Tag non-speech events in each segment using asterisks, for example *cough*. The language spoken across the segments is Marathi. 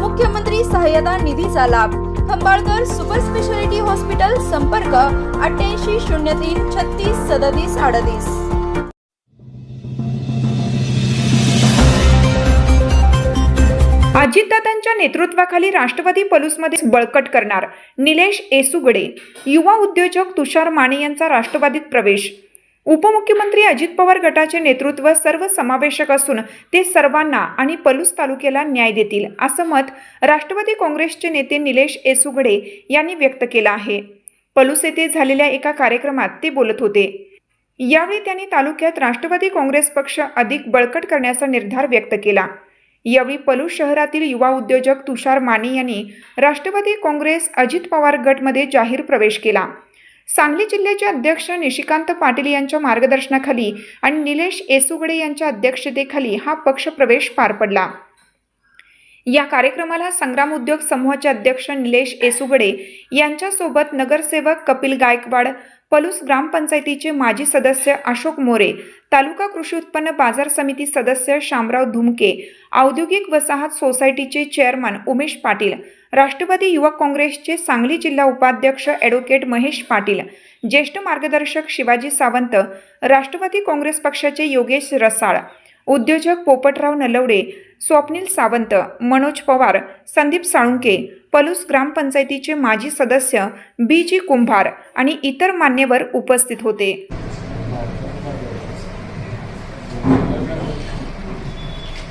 मुख्यमंत्री सहाय्यता निधीचा लाभ. खंबाळकर सुपर स्पेशालिटी हॉस्पिटल संपर्क अठ्ठ्याऐंशी शून्य तीन छत्तीस सदतीस अडतीस. अजितदादांच्या नेतृत्वाखाली राष्ट्रवादी पलूसमध्ये बळकट करणार निलेश एसुगडे. युवा उद्योजक तुषार माने यांचा राष्ट्रवादीत प्रवेश. उपमुख्यमंत्री अजित पवार गटाचे नेतृत्व सर्वसमावेशक असून ते सर्वांना आणि पलूस तालुक्याला न्याय देतील असं मत राष्ट्रवादी काँग्रेसचे नेते निलेश एसुगडे यांनी व्यक्त केलं आहे. पलूस येथे झालेल्या एका कार्यक्रमात ते बोलत होते. यावेळी त्यांनी तालुक्यात राष्ट्रवादी काँग्रेस पक्ष अधिक बळकट करण्याचा निर्धार व्यक्त केला. यावेळी पलूस शहरातील युवा उद्योजक तुषार माने यांनी राष्ट्रवादी काँग्रेस अजित पवार गटमध्ये जाहीर प्रवेश केला. सांगली जिल्ह्याचे अध्यक्ष निशिकांत पाटील यांच्या मार्गदर्शनाखाली आणि निलेश येसुगडे यांच्या अध्यक्षतेखाली हा पक्ष प्रवेश पार पडला. या कार्यक्रमाला संग्राम उद्योग समूहाचे अध्यक्ष निलेश एसुगडे यांच्यासोबत नगरसेवक कपिल गायकवाड पलूस ग्रामपंचायतीचे माजी सदस्य अशोक मोरे तालुका कृषी उत्पन्न बाजार समिती सदस्य शामराव धुमके औद्योगिक वसाहत सोसायटीचे चेअरमन उमेश पाटील राष्ट्रवादी युवक काँग्रेसचे सांगली जिल्हा उपाध्यक्ष ॲडव्होकेट महेश पाटील ज्येष्ठ मार्गदर्शक शिवाजी सावंत राष्ट्रवादी काँग्रेस पक्षाचे योगेश रसाळ उद्योजक पोपटराव नलवडे स्वप्नील सावंत मनोज पवार संदीप साळुंके पलूस ग्रामपंचायतीचे माजी सदस्य बी जी कुंभार आणि इतर मान्यवर उपस्थित होते.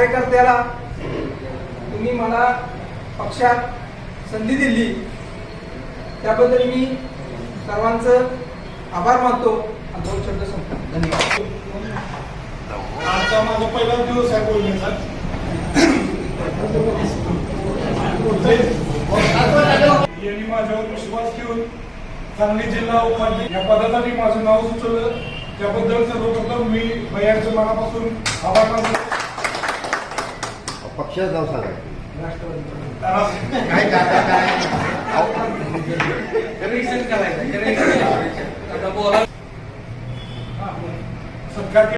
कार्यकर्त्याला तुम्ही मला पक्षात संधी दिली. त्याबद्दल मी सर्वांचं आभार मानतो. दोन शब्द संपतो धन्यवाद. आजचा माझा पहिला दिवस आहे बोलण्याचा. यांनी माझ्यावर विश्वास ठेवून सांगली जिल्हा उपाध्यक्ष या पदासाठी माझं नाव सुचवलं. त्याबद्दल सर्वप्रथम मी भैयांच्या मनापासून आभार मानतो. पक्षाचं नाव सांगा काय सत्कार *laughs*